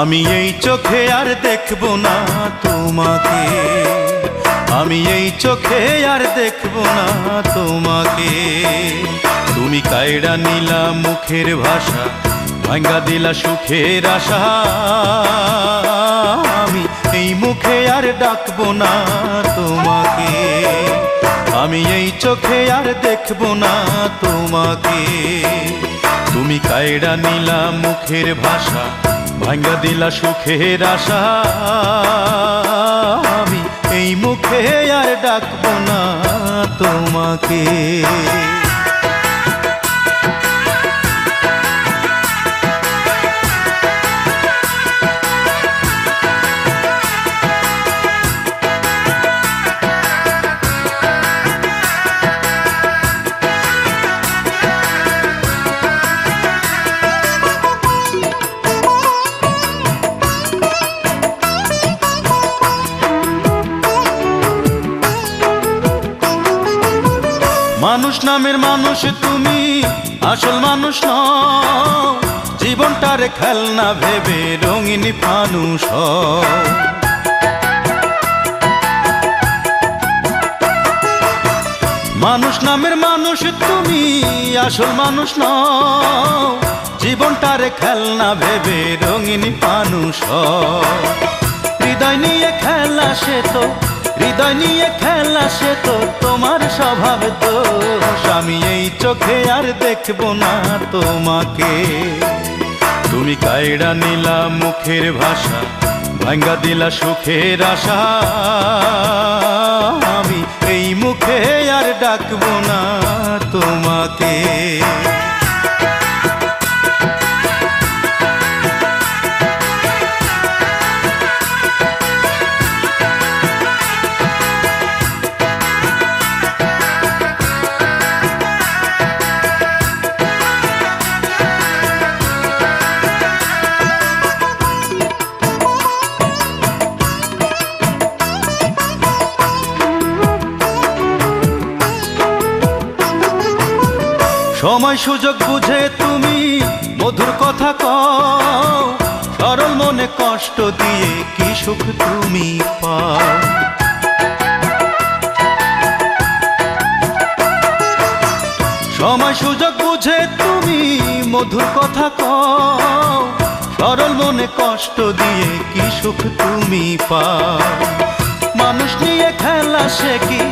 আমি এই চোখে আর দেখব না তোমাকে। আমি এই চোখে আর দেখব না তোমাকে। তুমি কায়রা নিলা মুখের ভাষা, ভাঙ্গা দিলা সুখের আশা। আমি এই মুখে আর ডাকবো না তোমাকে। আমি এই চোখে আর দেখব না তোমাকে। তুমি কায়রা নিলা মুখের ভাষা ভাঙ্গা দিলা সুখের আশা। আমি এই মুখে আর ডাকবো না তোমাকে। মানুষ নামের মানুষ তুমি, আসল মানুষ নও। জীবনটারে খেলনা ভেবে রঙিন ফানুষ মানুষ নামের মানুষ তুমি, আসল মানুষ নও। জীবনটারে খেলনা ভেবে রঙিন মানুষ। হৃদয় নিয়ে খেলা সে তো হৃদয় নিয়ে খেলা সে তো তোমার স্বভাব তো। স্বামী, এই চোখে আর দেখব না তোমাকে। তুমি কায়রা নিলা মুখের ভাষা, ভাঙ্গা দিলা সুখের আশা। আমি এই মুখে আর ডাকবো না সময় সুযোগ বুঝে তুমি মধুর কথা কও। সরল মনে কষ্ট দিয়ে কি সুখ তুমি পাও? সময় সুযোগ বুঝে তুমি মধুর কথা কও। সরল মনে কষ্ট দিয়ে কি সুখ তুমি পাও? মানুষ নিয়ে খেলা সে কি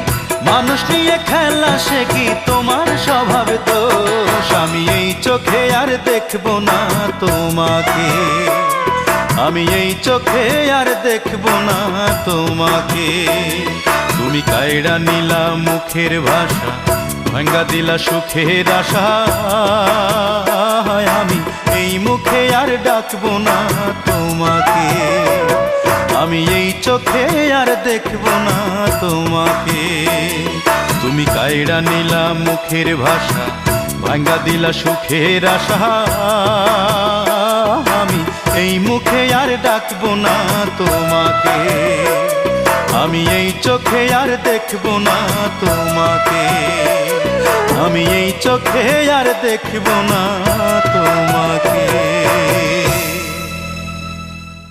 মানুষ নিয়ে খেলা, সে কি তোমার স্বভাব তো? আমি এই চোখে আর দেখব না তোমাকে। আমি এই চোখে আর দেখব না তোমাকে। তুমি কায়রা নিলা মুখের ভাষা, ভাঙ্গা দিলা সুখের আশা। আমি এই মুখে আর ডাকবো না চোখে আর দেখব না তোমাকে। তুমি কায়রা নিলা মুখের ভাষা, ভাঙ্গা দিলা সুখের আশা। আমি এই মুখে আর ডাকব না তোমাকে। আমি এই চোখে আর দেখব না তোমাকে। আমি এই চোখে আর দেখব না তোমাকে।